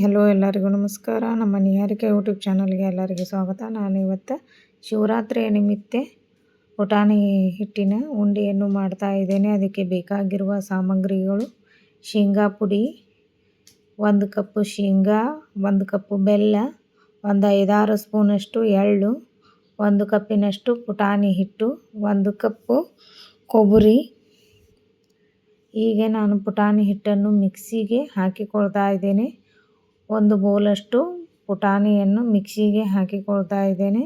Hello ಎಲ್ಲರಿಗೂ ನಮಸ್ಕಾರ. ನಮ್ಮ ನಿಹಾರಿಕೆ ಯೂಟ್ಯೂಬ್ ಚಾನಲ್ಗೆ ಎಲ್ಲರಿಗೂ ಸ್ವಾಗತ. ನಾನು ಇವತ್ತು ಶಿವರಾತ್ರಿಯ ನಿಮಿತ್ತ ಪುಟಾಣಿ ಹಿಟ್ಟಿನ ಉಂಡೆಯನ್ನು ಮಾಡ್ತಾ ಇದ್ದೇನೆ. ಅದಕ್ಕೆ ಬೇಕಾಗಿರುವ ಸಾಮಗ್ರಿಗಳು ಶೇಂಗಾ ಪುಡಿ, ಒಂದು ಕಪ್ಪು ಶೇಂಗಾ, ಒಂದು ಕಪ್ಪು ಬೆಲ್ಲ, ಒಂದು ಐದಾರು ಸ್ಪೂನಷ್ಟು ಎಳ್ಳು, ಒಂದು ಕಪ್ಪಿನಷ್ಟು ಪುಟಾಣಿ ಹಿಟ್ಟು, ಒಂದು ಕಪ್ಪು ಕೊಬ್ಬರಿ. ಹೀಗೆ ನಾನು ಪುಟಾಣಿ ಹಿಟ್ಟನ್ನು ಮಿಕ್ಸಿಗೆ ಹಾಕಿಕೊಳ್ತಾ ಇದ್ದೇನೆ. ಒಂದು ಬೌಲಷ್ಟು ಪುಟಾಣಿಯನ್ನು ಮಿಕ್ಸಿಗೆ ಹಾಕಿಕೊಳ್ತಾ ಇದ್ದೇನೆ.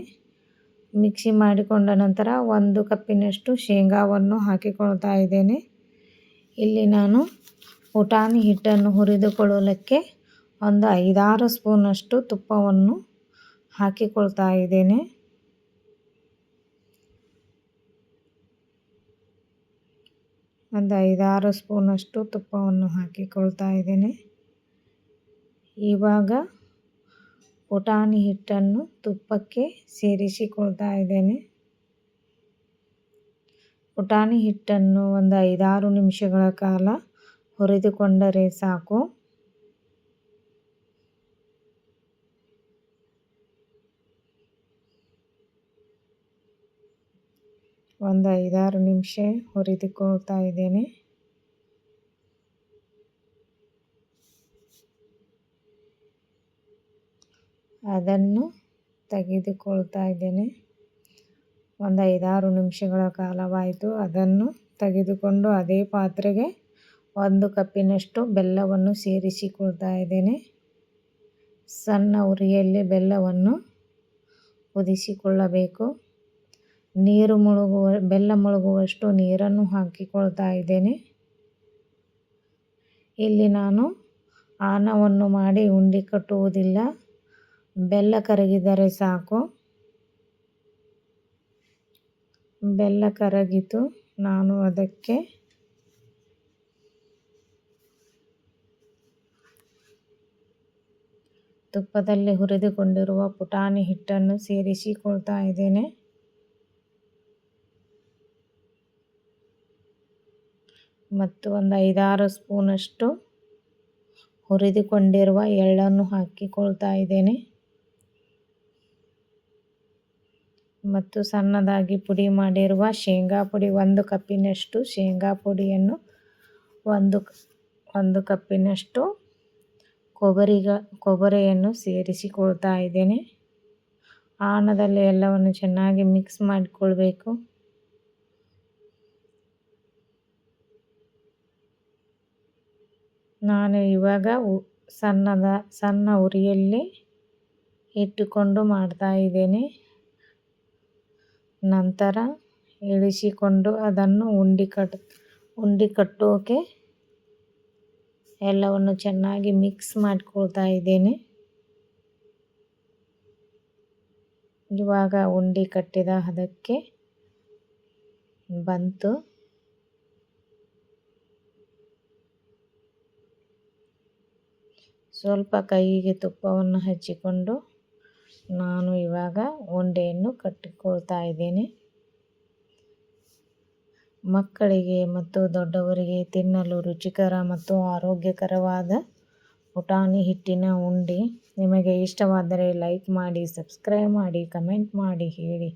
ಮಿಕ್ಸಿ ಮಾಡಿಕೊಂಡ ನಂತರ ಒಂದು ಕಪ್ಪಿನಷ್ಟು ಶೇಂಗಾವನ್ನು ಹಾಕಿಕೊಳ್ತಾ ಇದ್ದೇನೆ. ಇಲ್ಲಿ ನಾನು ಪುಟಾಣಿ ಹಿಟ್ಟನ್ನು ಹುರಿದುಕೊಳ್ಳಲಿಕ್ಕೆ ಒಂದು ಐದಾರು ಸ್ಪೂನಷ್ಟು ತುಪ್ಪವನ್ನು ಹಾಕಿಕೊಳ್ತಾ ಇದ್ದೇನೆ. ಒಂದು ಐದಾರು ಸ್ಪೂನಷ್ಟು ತುಪ್ಪವನ್ನು ಹಾಕಿಕೊಳ್ತಾ ಇದ್ದೇನೆ. ಇವಾಗ ಪುಟಾಣಿ ಹಿಟ್ಟನ್ನು ತುಪ್ಪಕ್ಕೆ ಸೇರಿಸಿಕೊಳ್ತಾ ಇದ್ದೇನೆ. ಪುಟಾಣಿ ಹಿಟ್ಟನ್ನು ಒಂದು ಐದಾರು ನಿಮಿಷಗಳ ಕಾಲ ಹುರಿದುಕೊಂಡರೆ ಸಾಕು. ಒಂದು ಐದಾರು ನಿಮಿಷ ಹುರಿದುಕೊಳ್ತಾ ಇದ್ದೇನೆ. ಅದನ್ನು ತೆಗೆದುಕೊಳ್ತಾ ಇದ್ದೇನೆ. ಒಂದು ಐದಾರು ನಿಮಿಷಗಳ ಕಾಲವಾಯಿತು. ಅದನ್ನು ತೆಗೆದುಕೊಂಡು ಅದೇ ಪಾತ್ರೆಗೆ ಒಂದು ಕಪ್ಪಿನಷ್ಟು ಬೆಲ್ಲವನ್ನು ಸೇರಿಸಿಕೊಳ್ತಾ ಇದ್ದೇನೆ. ಸಣ್ಣ ಉರಿಯಲ್ಲಿ ಬೆಲ್ಲವನ್ನು ಕುದಿಸಿಕೊಳ್ಳಬೇಕು ನೀರು ಮುಳುಗುವ, ಬೆಲ್ಲ ಮುಳುಗುವಷ್ಟು ನೀರನ್ನು ಹಾಕಿಕೊಳ್ತಾ ಇದ್ದೇನೆ. ಇಲ್ಲಿ ನಾನು ಆನವನ್ನು ಮಾಡಿ ಉಂಡೆ ಕಟ್ಟುವುದಿಲ್ಲ. ಬೆಲ್ಲ ಕರಗಿದರೆ ಸಾಕು. ಬೆಲ್ಲ ಕರಗಿತು. ನಾನು ಅದಕ್ಕೆ ತುಪ್ಪದಲ್ಲಿ ಹುರಿದುಕೊಂಡಿರುವ ಪುಟಾಣಿ ಹಿಟ್ಟನ್ನು ಸೇರಿಸಿಕೊಳ್ತಾ ಇದ್ದೇನೆ. ಮತ್ತು ಒಂದು ಐದಾರು ಸ್ಪೂನಷ್ಟು ಹುರಿದುಕೊಂಡಿರುವ ಎಳ್ಳನ್ನು ಹಾಕಿಕೊಳ್ತಾ ಇದ್ದೇನೆ. ಮತ್ತು ಸಣ್ಣದಾಗಿ ಪುಡಿ ಮಾಡಿರುವ ಶೇಂಗಾ ಪುಡಿ ಒಂದು ಕಪ್ಪಿನಷ್ಟು, ಶೇಂಗಾ ಪುಡಿಯನ್ನು ಒಂದು ಒಂದು ಕಪ್ಪಿನಷ್ಟು ಕೊಬ್ಬರಿಗ, ಕೊಬ್ಬರಿಯನ್ನು ಸೇರಿಸಿಕೊಳ್ತಾ ಇದ್ದೇನೆ. ಆನದಲ್ಲಿ ಎಲ್ಲವನ್ನು ಚೆನ್ನಾಗಿ ಮಿಕ್ಸ್ ಮಾಡಿಕೊಳ್ಬೇಕು. ನಾನು ಇವಾಗ ಸಣ್ಣದ, ಸಣ್ಣ ಉರಿಯಲ್ಲಿ ಇಟ್ಟುಕೊಂಡು ಮಾಡ್ತಾ ಇದ್ದೇನೆ. ನಂತರ ಇಳಿಸಿಕೊಂಡು ಅದನ್ನು ಉಂಡೆ ಕಟ್, ಉಂಡೆ ಕಟ್ಟೋಕೆ ಎಲ್ಲವನ್ನು ಚೆನ್ನಾಗಿ ಮಿಕ್ಸ್ ಮಾಡಿಕೊಳ್ತಾ ಇದ್ದೇನೆ. ಇವಾಗ ಉಂಡೆ ಕಟ್ಟಿದ ಅದಕ್ಕೆ ಬಂತು. ಸ್ವಲ್ಪ ಕೈಗೆ ತುಪ್ಪವನ್ನು ಹಚ್ಚಿಕೊಂಡು ನಾನು ಇವಾಗ ಉಂಡೆಯನ್ನು ಕಟ್ಟಿಕೊಳ್ತಾ ಇದ್ದೇನೆ. ಮಕ್ಕಳಿಗೆ ಮತ್ತು ದೊಡ್ಡವರಿಗೆ ತಿನ್ನಲು ರುಚಿಕರ ಮತ್ತು ಆರೋಗ್ಯಕರವಾದ ಪುಟಾಣಿ ಹಿಟ್ಟಿನ ಉಂಡೆ. ನಿಮಗೆ ಇಷ್ಟವಾದರೆ ಲೈಕ್ ಮಾಡಿ, ಸಬ್ಸ್ಕ್ರೈಬ್ ಮಾಡಿ, ಕಮೆಂಟ್ ಮಾಡಿ ಹೇಳಿ.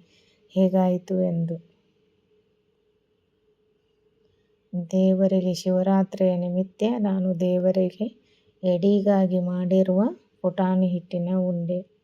ಹೇಗಾಯಿತು ಎಂದು. ದೇವರಿಗೆ ಶಿವರಾತ್ರಿಯ ನಿಮಿತ್ತ ನಾನು ದೇವರಿಗೆ ಎಡಿಗಾಗಿ ಮಾಡಿರುವ ಪುಟಾಣಿ ಹಿಟ್ಟಿನ ಉಂಡೆ.